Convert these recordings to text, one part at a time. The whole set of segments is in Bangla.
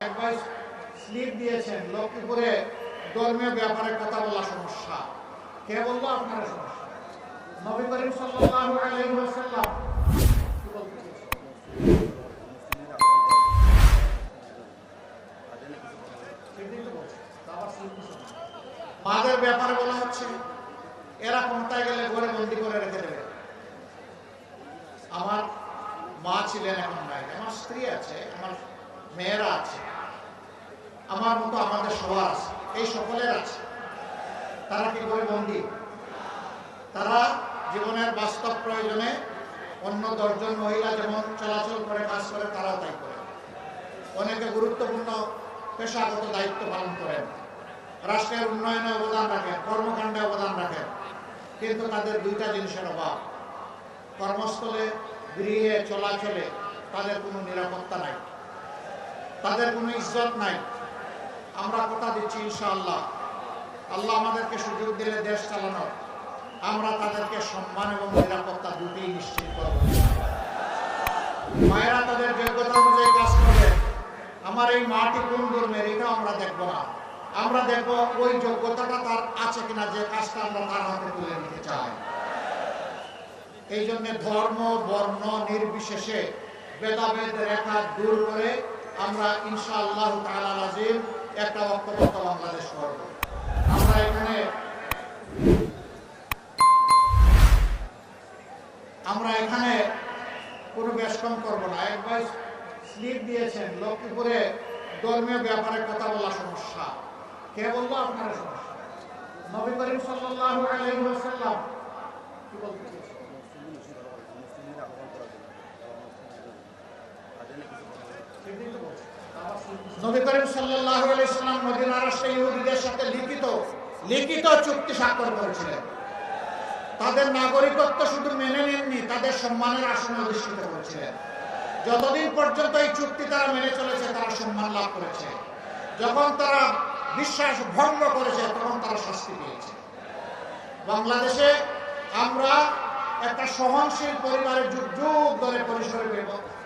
একবার স্লিপ দিয়েছেন লক্ষ্মীপুরে ধর্মীয় ব্যাপারে কথা বলা সমস্যা। কে বলল আপনার। মাদের ব্যাপারে বলা হচ্ছে, এরা কোনটায় গেলে ঘরে বন্দি করে রেখে দেবে? আমার মা ছিলেন এখন নাই, আমার স্ত্রী আছে, আমার মেয়েরা আছে। আমার মতো আমাদের সবার আছে। এই সকলের আছে। তারা কি করে বন্দি তারা জীবনের বাস্তব প্রয়োজনে অন্য দশজন মহিলা যেমন চলাচল করে, কাজ করে, তারাও তাই করে। অনেকে গুরুত্বপূর্ণ পেশাগত দায়িত্ব পালন করেন। রাষ্ট্রের উন্নয়নে অবদান রাখেন, কর্মকাণ্ডে অবদান রাখেন। কিন্তু তাদের দুইটা জিনিসের অভাব। কর্মস্থলে গৃহে চলাচলে তাদের কোনো নিরাপত্তা নাই। তাদের কোনো ইজ্জত নাই। আমরা কথা দিচ্ছি, ইনশাআল্লাহ। আল্লাহ আমাদেরকে সুযোগ দিলে দেশ চালানোর আমরা তাদেরকে সম্মান এবং নিরাপত্তা দুটোই নিশ্চিত করব। মায়েরা তাদের যোগ্যতা অনুযায়ী কাজ করবে আমার এই মাটি কোন ধর্মের এটা আমরা দেখব না। আমরা দেখব ওই যোগ্যতাটা তার আছে কিনা, যে কাজটা আমরা তার হাতে তুলে নিতে চাই। এই জন্য ধর্ম, বর্ণ নির্বিশেষে ভেদাভেদ, রেখা দূর করে আমরা ইনশাআল্লাহ তাআলা আজিম একটা ঐক্যবদ্ধ বাংলাদেশ করব। আমরা এখানে আমরা এখানে কোনো বেশকম করব না। একবার স্লিপ দিয়েছেন, লক্ষ্মীপুরে ধর্মীয় ব্যাপারে কথা বলা সমস্যা। কে বলল আপনার সমস্যা? নবী করিম আলাইহি কি বলতে নবী করিম সাল্লাল্লাহু আলাইহি সাল্লাম মদিনার রাষ্ট্রে ইহুদিদের সাথে লিখিত লিখিত চুক্তি স্বাক্ষর করেছিলেন। তাদের নাগরিকত্ব শুধু মেনে নেননি, তাদের সম্মানের আসন অধিষ্ঠিত করেছিলেন। যতদিন পর্যন্ত এই চুক্তি তারা মেনে চলেছে, তারা সম্মান লাভ করেছে। যখন তারা বিশ্বাস ভঙ্গ করেছে, তখন তারা শাস্তি পেয়েছে। বাংলাদেশে আমরা একটা সহনশীল পরিবারের যুগ যুগ ধরে পরিসরে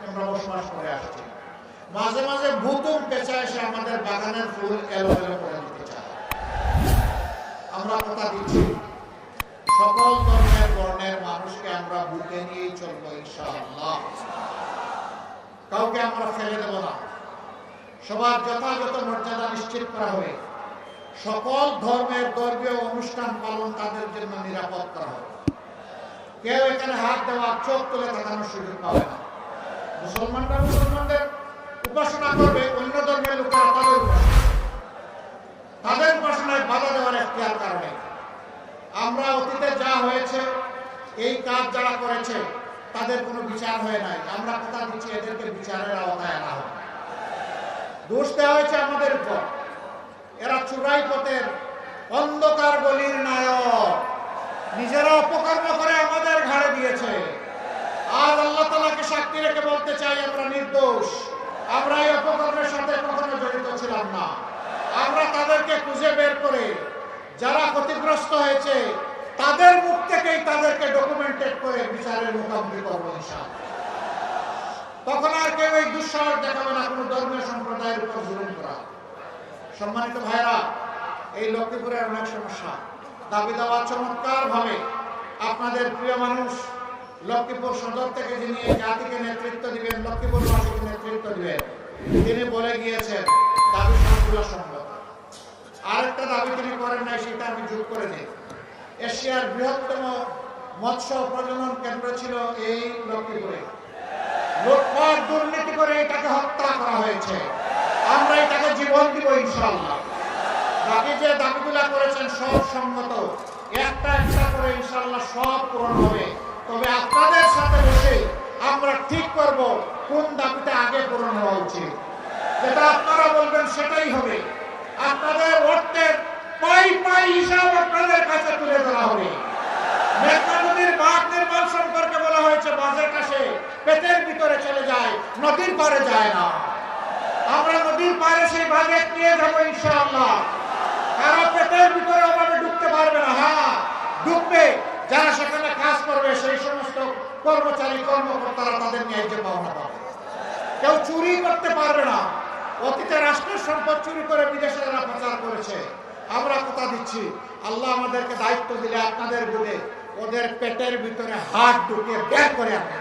আমরা বসবাস করে আসছি। মাঝে মাঝে ভূতুম পেঁচা এসে আমাদের বাগানের ফুল এলোমেলো করে দিতে চায়। আমরা কথা দিচ্ছি। সকল ধর্মের বর্ণের মানুষকে আমরা বুকে নিয়েই চলবো, ইনশাআল্লাহ। কাউকে আমরা ফেলে দেব না। সবার যথাযথ মর্যাদা নিশ্চিত করা হবে। সকল ধর্মের ধর্মীয় অনুষ্ঠান পালন তাদের জন্য নিরাপদ করা হবে। কেউ এখানে হাত দেওয়া, চোখ তুলে তাকানোর সুযোগ পাবে না। মুসলমানরা মুসলমানদের উপাসনা করবে, অন্য ধর্মের লোকেরা তাদের তাদের উপাসনায় বাধা দেওয়ার এখতিয়ার কারণে আমরা অতীতে যা হয়েছে, এই কাজ যারা করেছে, তাদের কোনো বিচার হয়ে নাই। আমরা কথা দিচ্ছি, এদেরকে বিচারের আওতায় আনা হবে দোষ দেওয়া হয়েছে আমাদের উপর। এরা চূড়াই পথের অন্ধকার গলির নায়ক। নিজেরা অপকর্ম করে আমাদের ঘাড়ে দিয়েছে। আর আল্লাহ তালাকে সাক্ষী রেখে বলতে চাই, আমরা নির্দোষ। আমরা এই অপকর্মের সাথে কখনো জড়িত ছিলাম না। আমরা তাদেরকে খুঁজে বের করে যারা ক্ষতিগ্রস্ত হয়েছে, তাদের মুখ থেকেই তাদেরকে ডকুমেন্টেড করে বিচারের মুখোমুখি করব তখন আর কেউ এই দুঃসাহস দেখাবে না, কোনো ধর্মীয় সম্প্রদায়ের উপর জুলুম করা। সম্মানিত ভাইরা এই লক্ষ্মীপুরের অনেক সমস্যা। দাবি দেওয়া চমৎকার ভাবে আপনাদের প্রিয় মানুষ লক্ষ্মীপুর সদর থেকে যিনি জাতিকে নেতৃত্ব দিবেন লক্ষ্মীপুরবাসীকে নেতৃত্ব দিবেন, তিনি বলে গিয়েছেন, দাবি সবগুলো সম্ভব আরেকটা দাবি তিনি করেন নাই, সেটা আমি যোগ করে নিই। এশিয়ার বৃহত্তম মৎস্য প্রজনন কেন্দ্র ছিল এই লক্ষ্মীপুরে। দুর্নীতি করে এটাকে হত্যা করা হয়েছে। আমরা এটাকে জীবন দিব ইনশাল্লাহ বাকি যে দাবিগুলা করেছেন সব সম্মত। একটা একটা করে ইনশাআল্লাহ সব পূরণ হবে। তবে আপনাদের সাথে বসে আমরা ঠিক করব কোন দাবিটা আগে পূরণ হওয়া উচিত। যেটা আপনারা বলবেন সেটাই হবে। আপনাদের অর্থের পাই পাই হিসাব আপনাদের কাছে তুলে ধরা হবে। মেঘনা নদীর সম্পর্কে বলা হয়েছে আসে পেটের ভিতরে চলে যায়, নদীর যায় না। আমরা নদীর সেই পেটের ভিতরে ওভাবে ঢুকতে পারবে না। হ্যাঁ ঢুকবে। যারা সেখানে কাজ করবে, সেই সমস্ত কর্মচারী, কর্মকর্তারা তাদের ন্যায্য পাওনা পাবে। কেউ চুরি করতে পারবে না। অতীতে রাষ্ট্রের সম্পদ চুরি করে বিদেশে তারা প্রচার করেছে, আমরা কথা দিচ্ছি, আল্লাহ আমাদেরকে দায়িত্ব দিলে আপনাদের বলে ওদের পেটের ভিতরে হাত ঢুকে বের করে আমরা